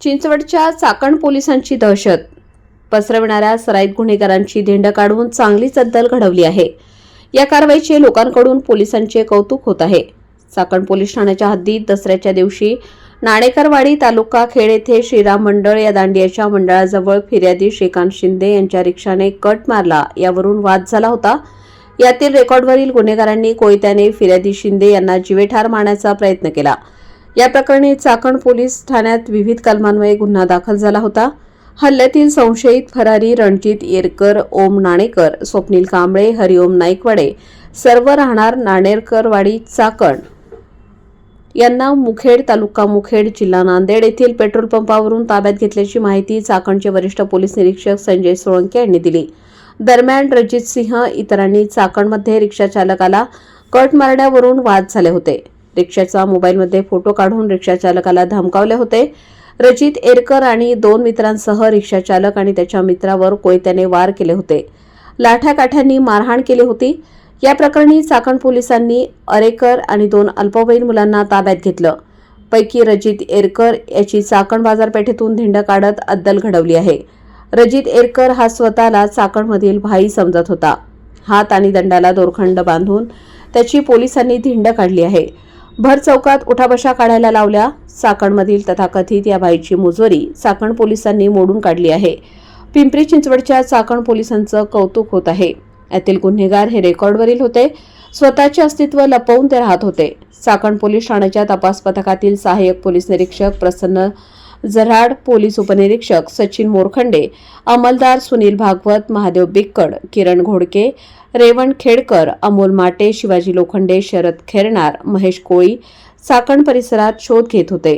चिंचवडच्या चाकण पोलिसांची दहशत. पसरविणाऱ्या सराईत गुन्हेगारांची धिंड काढून चांगलीच अद्दल घडवली आहे. या कारवाईचे लोकांकडून पोलिसांचे कौतुक होत आहे. चाकण पोलीस ठाण्याच्या हद्दीत दसऱ्याच्या दिवशी नाणेकरवाडी तालुका खेड येथे श्रीराम मंडळ या दांडियाच्या मंडळाजवळ फिर्यादी श्रीकांत शिंदे यांच्या रिक्षाने कट मारला. यावरून वाद झाला होता. यातील रेकॉर्डवरील गुन्हेगारांनी कोयत्याने फिर्यादी शिंदे यांना जिवेठार मारण्याचा प्रयत्न केला. या प्रकरणी चाकण पोलीस ठाण्यात विविध कलमान्वये गुन्हा दाखल झाला होता. हल्ल्यातील संशयित फरारी रणजित येरकर ओम नाणेकर स्वप्नील कांबळे हरिओम नाईकवाडे सर्व राहणार नाणेरकरवाडी चाकण. यांना मुखेड तालुका मुखेड जिल्हा नांदेड येथील पेट्रोल पंपावरून ताब्यात घेतल्याची माहिती चाकणचे वरिष्ठ पोलीस निरीक्षक संजय सोळंके यांनी दिली. दरम्यान रणजित सिंह इतरांनी चाकणमध्ये रिक्षा चालकाला कट मारण्यावरून वाद झाले होते. रिक्षाचा मोबाईलमध्ये फोटो काढून रिक्षाचालकाला धमकावले होते. रजित एरकर आणि दोन मित्रांसह रिक्षाचालक आणि त्याच्या मित्रावर कोयत्याने वार केले होते. लाठाकाठ्यांनी मारहाण केली होती. या प्रकरणी चाकण पोलिसांनी अरेकर आणि दोन अल्पवयीन मुलांना ताब्यात घेतलं. पैकी रजित एरकर याची चाकण बाजारपेठेतून धिंड काढत अद्दल घडवली आहे. रजित एरकर हा स्वतःला चाकणमधील भाई समजत होता. हात आणि दंडाला दोरखंड बांधून त्याची पोलिसांनी धिंड काढली आहे. भर चौकात उठाबशा काढायला लावल्या. साकणमधील तथाकथित या बाईची मुजवरी साकण पोलिसांनी मोडून काढली आहे. पिंपरी चिंचवडच्या चाकण पोलिसांचं कौतुक होत आहे. यातील गुन्हेगार हे रेकॉर्डवरील होते. स्वतःचे अस्तित्व लपवून ते राहत होते. साकण पोलीस ठाण्याच्या तपास पथकातील सहाय्यक पोलीस निरीक्षक प्रसन्न जऱ्हाड पोलीस उपनिरीक्षक सचिन मोरखंडे अंमलदार सुनील भागवत महादेव बिक्कड किरण घोडके रेवण खेडकर अमोल माटे शिवाजी लोखंडे शरद खेरणार महेश कोळी साकण परिसरात शोध घेत होते.